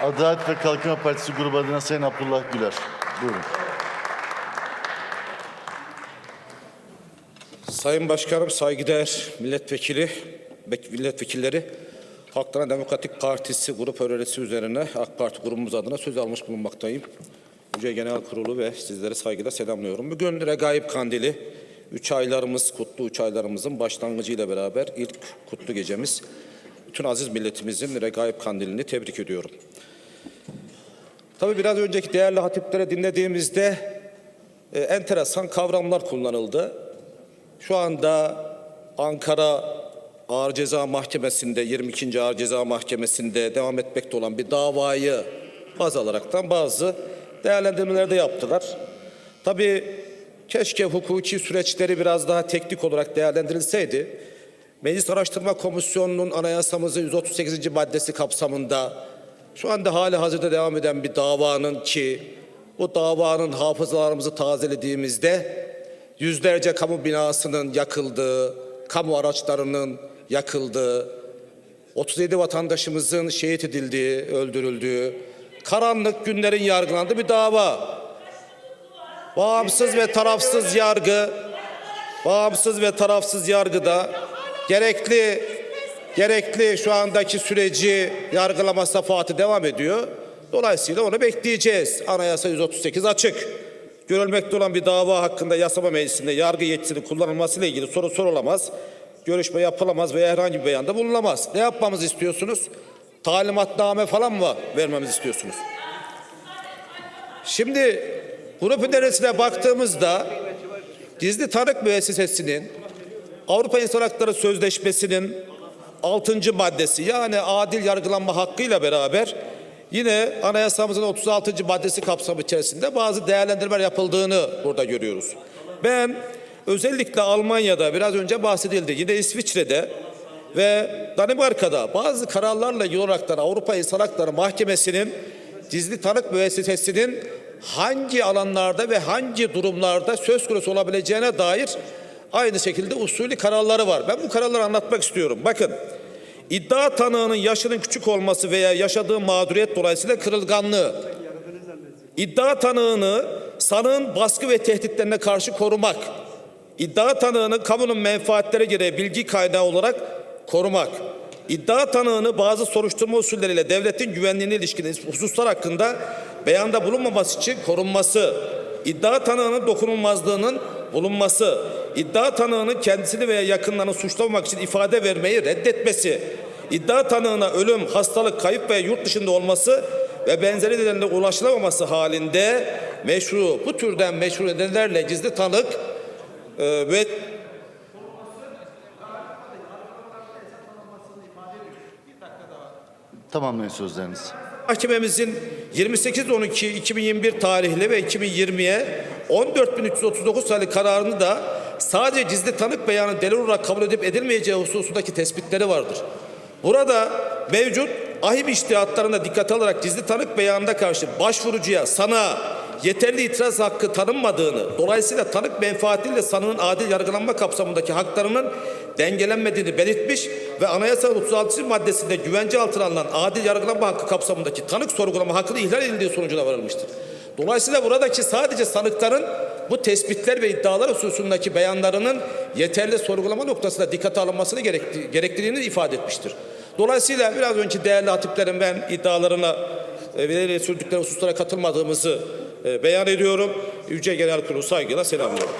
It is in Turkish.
Adalet ve Kalkınma Partisi grubu adına Sayın Abdullah Güler. Buyurun. Sayın Başkanım, saygıdeğer milletvekili, milletvekilleri, Halkların Demokratik Partisi grup önerisi üzerine AK Parti grubumuz adına söz almış bulunmaktayım. Yüce Genel Kurulu ve sizleri saygıyla selamlıyorum. Bugün Regaib Kandili, üç aylarımız, kutlu üç aylarımızın başlangıcıyla beraber ilk kutlu gecemiz. Bütün aziz milletimizin Regaib Kandilini tebrik ediyorum. Tabii biraz önceki değerli hatiplere dinlediğimizde e, enteresan kavramlar kullanıldı. Şu anda Ankara Ağır Ceza Mahkemesi'nde 22. Ağır Ceza Mahkemesi'nde devam etmekte olan bir davayı baz alaraktan bazı değerlendirmeler de yaptılar. Tabii keşke hukuki süreçleri biraz daha teknik olarak değerlendirilseydi. Meclis Araştırma Komisyonu'nun anayasamızın 138. maddesi kapsamında şu anda hali hazırda devam eden bir davanın ki bu davanın hafızalarımızı tazelediğimizde yüzlerce kamu binasının yakıldığı, kamu araçlarının yakıldığı, 37 vatandaşımızın şehit edildiği, öldürüldüğü, karanlık günlerin yargılandığı bir dava. Bağımsız ve tarafsız yargı, bağımsız ve tarafsız yargıda gerekli gerekli şu andaki süreci yargılama safahatı devam ediyor. Dolayısıyla onu bekleyeceğiz. Anayasa 138 açık. Görülmekte olan bir dava hakkında yasama meclisinde yargı yetkisinin kullanılmasıyla ilgili soru sorulamaz. Görüşme yapılamaz veya herhangi bir beyanda bulunamaz. Ne yapmamızı istiyorsunuz? Talimatname falan mı vermemizi istiyorsunuz? Şimdi grup önerisine baktığımızda gizli tanık müessesesinin Avrupa İnsan Hakları Sözleşmesi'nin 6. maddesi yani adil yargılanma hakkıyla beraber yine anayasamızın 36. maddesi kapsamı içerisinde bazı değerlendirmeler yapıldığını burada görüyoruz. Ben özellikle Almanya'da biraz önce bahsedildi yine İsviçre'de ve Danimarka'da bazı kararlarla ilgili Avrupa İnsan Hakları Mahkemesi'nin gizli tanık müessesesinin hangi alanlarda ve hangi durumlarda söz konusu olabileceğine dair aynı şekilde usulü kararları var. Ben bu kararları anlatmak istiyorum. Bakın iddia tanığının yaşının küçük olması veya yaşadığı mağduriyet dolayısıyla kırılganlığı, iddia tanığını sanığın baskı ve tehditlerine karşı korumak, iddia tanığını kamunun menfaatleri gereği bilgi kaynağı olarak korumak, iddia tanığını bazı soruşturma usulleriyle devletin güvenliğine ilişkin hususlar hakkında beyanda bulunmaması için korunması, iddia tanığının dokunulmazlığının bulunması, iddia tanığının kendisini veya yakınlarını suçlamamak için ifade vermeyi reddetmesi, iddia tanığına ölüm, hastalık, kayıp veya yurt dışında olması ve benzeri nedenle ulaşılamaması halinde meşru, bu türden meşru nedenlerle gizli tanık e, ve Tamamlayın sözlerinizi. Mahkememizin 28.12.2021 tarihli ve 2020'ye 14.339 sayılı kararını da sadece gizli tanık beyanı delil olarak kabul edip edilmeyeceği hususundaki tespitleri vardır. Burada mevcut ahim iştihatlarına dikkat alarak gizli tanık beyanına karşı başvurucuya sana yeterli itiraz hakkı tanınmadığını, dolayısıyla tanık menfaatiyle sanığın adil yargılanma kapsamındaki haklarının dengelenmediğini belirtmiş ve Anayasa 36. maddesinde güvence altına alınan adil yargılanma hakkı kapsamındaki tanık sorgulama hakkını ihlal edildiği sonucuna varılmıştır. Dolayısıyla buradaki sadece sanıkların bu tespitler ve iddialar hususundaki beyanlarının yeterli sorgulama noktasında dikkate alınmasını gerekti- gerektiğini ifade etmiştir. Dolayısıyla biraz önce değerli hatiplerin ben iddialarına e, ve sürdükleri hususlara katılmadığımızı e, beyan ediyorum. Yüce Genel Kurulu saygıyla selamlıyorum.